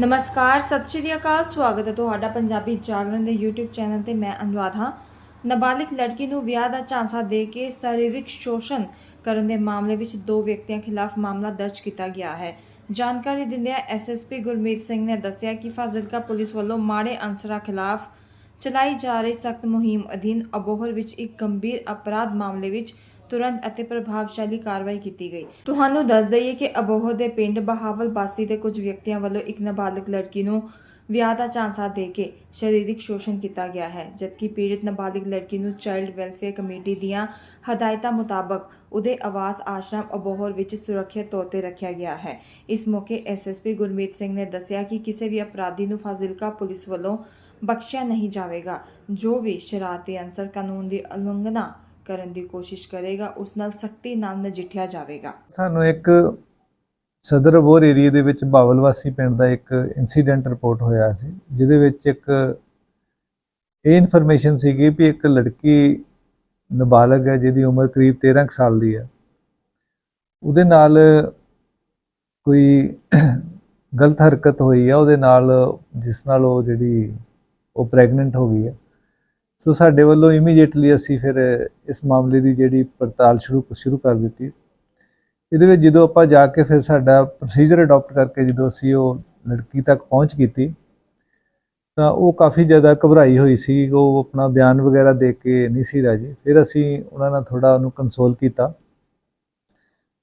ਨਮਸਕਾਰ, ਸਤਿ ਸ਼੍ਰੀ ਅਕਾਲ, ਸਵਾਗਤ ਹੈ ਤੁਹਾਡਾ ਪੰਜਾਬੀ ਜਾਗਰਣ ਦੇ YouTube ਚੈਨਲ ਤੇ ਮੈਂ ਅਨੁਰਾਧ ਹਾਂ। ਨਾਬਾਲਿਗ ਲੜਕੀ ਨੂੰ ਵਿਆਹ ਦਾ ਝਾਂਸਾ ਦੇ ਕੇ ਸਰੀਰਕ ਸ਼ੋਸ਼ਣ ਕਰਨ ਦੇ ਮਾਮਲੇ ਵਿੱਚ ਦੋ ਵਿਅਕਤੀਆਂ ਖਿਲਾਫ ਮਾਮਲਾ ਦਰਜ ਕੀਤਾ ਗਿਆ ਹੈ। ਜਾਣਕਾਰੀ ਦਿੰਦਿਆਂ ਐਸਐਸਪੀ ਗੁਰਮੀਤ ਸਿੰਘ ਨੇ ਦੱਸਿਆ ਕਿ ਫਾਜ਼ਿਲਕਾ ਪੁਲਿਸ ਵੱਲੋਂ ਮਾੜੇ ਅਨਸਰਾਂ ਖਿਲਾਫ ਚਲਾਈ ਜਾ ਰਹੀ ਸਖਤ ਮੁਹਿੰਮ ਅਧੀਨ ਅਬੋਹਰ ਵਿੱਚ ਇੱਕ ਗੰਭੀਰ ਅਪਰਾਧ ਮਾਮਲੇ ਵਿੱਚ ਤੁਰੰਤ ਅਤੇ ਪ੍ਰਭਾਵਸ਼ਾਲੀ ਕਾਰਵਾਈ ਕੀਤੀ ਗਈ। ਤੁਹਾਨੂੰ ਦੱਸ ਦਈਏ ਕਿ ਅਬੋਹਰ ਦੇ ਪਿੰਡ ਬਹਾਵਲ ਬਾਸੀ ਦੇ ਕੁਝ ਵਿਅਕਤੀਆਂ ਵੱਲੋਂ ਇੱਕ ਨਾਬਾਲਗ ਲੜਕੀ ਨੂੰ ਵਿਆਹ ਦਾ ਝਾਂਸਾ ਦੇ ਕੇ ਸਰੀਰਕ ਸ਼ੋਸ਼ਣ ਕੀਤਾ ਗਿਆ ਹੈ, ਜਦਕਿ ਪੀੜਿਤ ਨਾਬਾਲਗ ਲੜਕੀ ਨੂੰ ਚਾਈਲਡ ਵੈਲਫੇਅਰ ਕਮੇਟੀ ਦੀਆਂ ਹਦਾਇਤਾਂ ਮੁਤਾਬਕ ਉਹਦੇ ਆਵਾਸ ਆਸ਼ਰਮ ਅਬੋਹਰ ਵਿੱਚ ਸੁਰੱਖਿਅਤ ਤੌਰ ਤੇ ਰੱਖਿਆ ਗਿਆ ਹੈ। ਇਸ ਮੌਕੇ ਐਸਐਸਪੀ ਗੁਰਮੀਤ ਸਿੰਘ ਨੇ ਦੱਸਿਆ ਕਿ ਕਿਸੇ ਵੀ ਅਪਰਾਧੀ ਨੂੰ ਫਾਜ਼ਿਲਕਾ ਪੁਲਿਸ ਵੱਲੋਂ ਬਖਸ਼ਿਆ ਨਹੀਂ ਜਾਵੇਗਾ, ਜੋ ਵੀ ਸ਼ਰਾਰਤੀ ਅਨਸਰ ਕਾਨੂੰਨ ਦੀ ਉਲੰਘਣਾ ਕਰਨ ਦੀ ਕੋਸ਼ਿਸ਼ ਕਰੇਗਾ, ਉਸ ਨਾਲ ਸਖਤੀ ਨਾਲ ਨਜਿੱਠਿਆ ਜਾਵੇਗਾ। ਸਾਨੂੰ ਇੱਕ ਸਦਰ ਅਬੋਰ ਏਰੀਆ ਦੇ ਵਿੱਚ ਬਾਵਲਵਾਸੀ ਪਿੰਡ ਦਾ ਇੱਕ ਇਨਸੀਡੈਂਟ ਰਿਪੋਰਟ ਹੋਇਆ ਸੀ, ਜਿਹਦੇ ਵਿੱਚ ਇੱਕ ਇਹ ਇਨਫੋਰਮੇਸ਼ਨ ਸੀਗੀ ਵੀ ਇੱਕ ਲੜਕੀ ਨਾਬਾਲਗ ਹੈ, ਜਿਹਦੀ ਉਮਰ ਕਰੀਬ 13 ਕੁ ਸਾਲ ਦੀ ਹੈ। ਉਹਦੇ ਨਾਲ ਕੋਈ ਗਲਤ ਹਰਕਤ ਹੋਈ ਹੈ ਉਹਦੇ ਨਾਲ ਜਿਸ ਨਾਲ ਉਹ ਜਿਹੜੀ ਉਹ ਪ੍ਰੈਗਨੈਂਟ ਹੋ ਗਈ ਹੈ। ਸੋ ਸਾਡੇ ਵੱਲੋਂ ਇਮੀਡੀਏਟਲੀ ਅਸੀਂ ਫਿਰ ਇਸ ਮਾਮਲੇ ਦੀ ਜਿਹੜੀ ਪੜਤਾਲ ਸ਼ੁਰੂ ਸ਼ੁਰੂ ਕਰ ਦਿੱਤੀ। ਇਹਦੇ ਵਿੱਚ ਜਦੋਂ ਆਪਾਂ ਜਾ ਕੇ ਫਿਰ ਸਾਡਾ ਪ੍ਰੋਸੀਜਰ ਅਡਾਪਟ ਕਰਕੇ ਜਦੋਂ ਅਸੀਂ ਉਹ ਲੜਕੀ ਤੱਕ ਪਹੁੰਚ ਕੀਤੀ, ਤਾਂ ਉਹ ਕਾਫੀ ਜ਼ਿਆਦਾ ਘਬਰਾਈ ਹੋਈ ਸੀ ਉਹ ਆਪਣਾ ਬਿਆਨ ਵਗੈਰਾ ਦੇ ਕੇ ਨਹੀਂ ਸੀ ਰਾਜੀ। ਫਿਰ ਅਸੀਂ ਉਹਨਾਂ ਨਾਲ ਥੋੜਾ ਉਹਨੂੰ ਕੰਸੋਲ ਕੀਤਾ।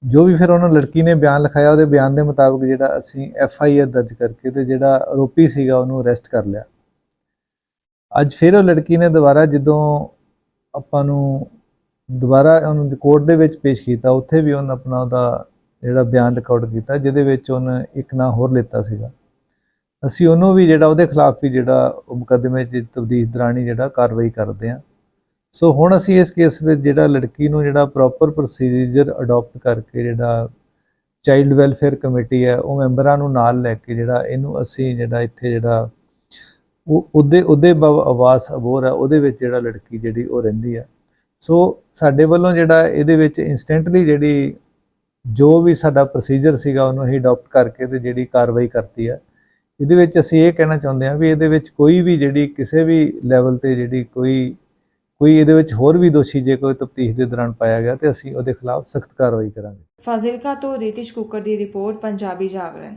ਜੋ ਵੀ ਫਿਰ ਉਹਨਾਂ ਲੜਕੀ ਨੇ ਬਿਆਨ ਲਿਖਾਇਆ, ਉਹਦੇ ਬਿਆਨ ਦੇ ਮੁਤਾਬਕ ਜਿਹੜਾ ਅਸੀਂ ਐਫ ਆਈ ਆਰ ਦਰਜ ਕਰਕੇ ਤੇ ਜਿਹੜਾ ਆਰੋਪੀ ਸੀਗਾ ਉਹਨੂੰ ਅਰੈਸਟ ਕਰ ਲਿਆ। ਅੱਜ ਫਿਰ ਉਹ ਲੜਕੀ ਨੇ ਦੁਬਾਰਾ ਜਦੋਂ ਆਪਾਂ ਨੂੰ ਦੁਬਾਰਾ ਉਹਨੂੰ ਕੋਰਟ ਦੇ ਵਿੱਚ ਪੇਸ਼ ਕੀਤਾ, ਉੱਥੇ ਵੀ ਉਹਨੇ ਆਪਣਾ ਉਹਦਾ ਜਿਹੜਾ ਬਿਆਨ ਰਿਕਾਰਡ ਕੀਤਾ, ਜਿਹਦੇ ਵਿੱਚ ਉਹਨੇ ਇੱਕ ਨਾਂ ਹੋਰ ਲਿੱਤਾ ਸੀਗਾ। ਅਸੀਂ ਉਹਨੂੰ ਵੀ ਜਿਹੜਾ ਉਹਦੇ ਖਿਲਾਫ ਵੀ ਜਿਹੜਾ ਉਹ ਮੁਕੱਦਮੇ 'ਚ ਤਬਦੀਲ ਦਰਾਣੀ ਜਿਹੜਾ ਕਾਰਵਾਈ ਕਰਦੇ ਆ ਸੋ ਹੁਣ ਅਸੀਂ ਇਸ ਕੇਸ ਵਿੱਚ ਜਿਹੜਾ ਲੜਕੀ ਨੂੰ ਜਿਹੜਾ ਪ੍ਰੋਪਰ ਪ੍ਰੋਸੀਜਰ ਅਡਾਪਟ ਕਰਕੇ ਜਿਹੜਾ ਚਾਈਲਡ ਵੈਲਫੇਅਰ ਕਮੇਟੀ ਹੈ, ਉਹ ਮੈਂਬਰਾਂ ਨੂੰ ਨਾਲ ਲੈ ਕੇ ਜਿਹੜਾ ਇਹਨੂੰ ਅਸੀਂ ਜਿਹੜਾ ਇੱਥੇ ਜਿਹੜਾ ਉਹ ਉਹਦੇ ਉਹਦੇ ਬਵ ਆਵਾਸ ਅਬੋਰ ਆ, ਉਹਦੇ ਵਿੱਚ ਜਿਹੜਾ ਲੜਕੀ ਜਿਹੜੀ ਉਹ ਰਹਿੰਦੀ ਆ। ਸੋ ਸਾਡੇ ਵੱਲੋਂ ਜਿਹੜਾ ਇਹਦੇ ਵਿੱਚ ਇਨਸਟੈਂਟਲੀ ਜਿਹੜੀ ਜੋ ਵੀ ਸਾਡਾ ਪ੍ਰੋਸੀਜਰ ਸੀਗਾ, ਉਹਨੂੰ ਅਸੀਂ ਅਡਾਪਟ ਕਰਕੇ ਤੇ ਜਿਹੜੀ ਕਾਰਵਾਈ ਕਰਤੀ ਆ। ਇਹਦੇ ਵਿੱਚ ਅਸੀਂ ਇਹ ਕਹਿਣਾ ਚਾਹੁੰਦੇ ਹਾਂ ਵੀ ਇਹਦੇ ਵਿੱਚ ਕੋਈ ਵੀ ਜਿਹੜੀ ਕਿਸੇ ਵੀ ਲੈਵਲ ਤੇ ਜਿਹੜੀ ਕੋਈ ਕੋਈ ਇਹਦੇ ਵਿੱਚ ਹੋਰ ਵੀ ਦੋਸ਼ੀ ਜੇ ਕੋਈ ਤਫਤੀਸ਼ ਦੇ ਦੌਰਾਨ ਪਾਇਆ ਗਿਆ ਤੇ ਅਸੀਂ ਉਹਦੇ ਖਿਲਾਫ ਸਖਤ ਕਾਰਵਾਈ ਕਰਾਂਗੇ। ਫਾਜ਼ਿਲਕਾ ਤੋਂ ਰੀਤਿਸ਼ ਕੁੱਕਰ ਦੀ ਰਿਪੋਰਟ, ਪੰਜਾਬੀ ਜਾਗਰਣ।